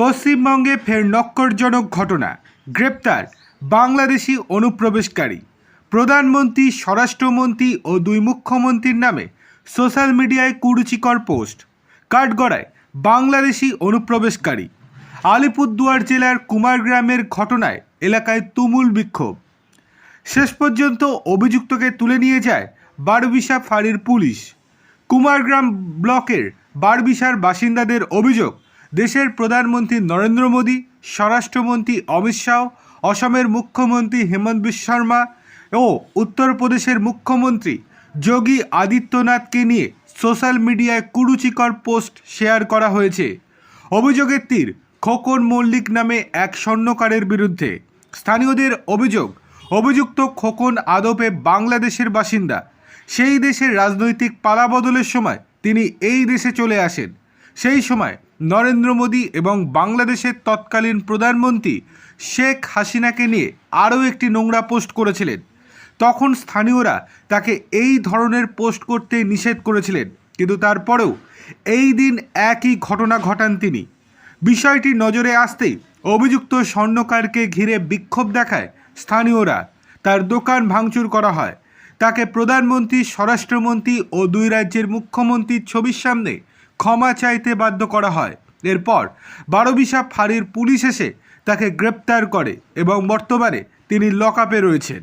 পশ্চিমবঙ্গে ফের নক্করজনক ঘটনা। গ্রেপ্তার বাংলাদেশি অনুপ্রবেশকারী। প্রধানমন্ত্রী, স্বরাষ্ট্রমন্ত্রী ও দুই মুখ্যমন্ত্রীর নামে সোশ্যাল মিডিয়ায় কুরুচিকর পোস্ট। কাঠগড়ায় বাংলাদেশি অনুপ্রবেশকারী। আলিপুরদুয়ার জেলার কুমারগ্রামের ঘটনায় এলাকায় তুমুল বিক্ষোভ। শেষ পর্যন্ত অভিযুক্তকে তুলে নিয়ে যায় বারবিশা ফাঁড়ির পুলিশ। কুমারগ্রাম ব্লকের বারবিশার বাসিন্দাদের অভিযোগ দেশের প্রধানমন্ত্রী নরেন্দ্র মোদী, স্বরাষ্ট্রমন্ত্রী অমিত শাহ, অসমের মুখ্যমন্ত্রী হেমন্ত বিশ্ব শর্মা ও উত্তরপ্রদেশের মুখ্যমন্ত্রী যোগী আদিত্যনাথকে নিয়ে সোশ্যাল মিডিয়ায় কুরুচিকর পোস্ট শেয়ার করা হয়েছে। অভিযোগের তীর খোকন মল্লিক নামে এক স্বর্ণকারের বিরুদ্ধে। স্থানীয়দের অভিযোগ, অভিযুক্ত খোকন আদপে বাংলাদেশের বাসিন্দা। সেই দেশের রাজনৈতিক পালাবদলের সময় তিনি এই দেশে চলে আসেন। সেই সময় নরেন্দ্র মোদী এবং বাংলাদেশের তৎকালীন প্রধানমন্ত্রী শেখ হাসিনাকে নিয়ে আরও একটি নোংরা পোস্ট করেছিলেন। তখন স্থানীয়রা তাকে এই ধরনের পোস্ট করতে নিষেধ করেছিলেন, কিন্তু তারপরেও এই দিন একই ঘটনা ঘটান তিনি। বিষয়টি নজরে আসতেই অভিযুক্ত স্বর্ণকারকে ঘিরে বিক্ষোভ দেখায় স্থানীয়রা। তার দোকান ভাঙচুর করা হয়। তাকে প্রধানমন্ত্রী, স্বরাষ্ট্রমন্ত্রী ও দুই রাজ্যের মুখ্যমন্ত্রীর ছবির সামনে ক্ষমা চাইতে বাধ্য করা হয়। এরপর বারোবিশা ফাঁড়ির পুলিশ এসে তাকে গ্রেপ্তার করে এবং বর্তমানে তিনি লকআপে রয়েছেন।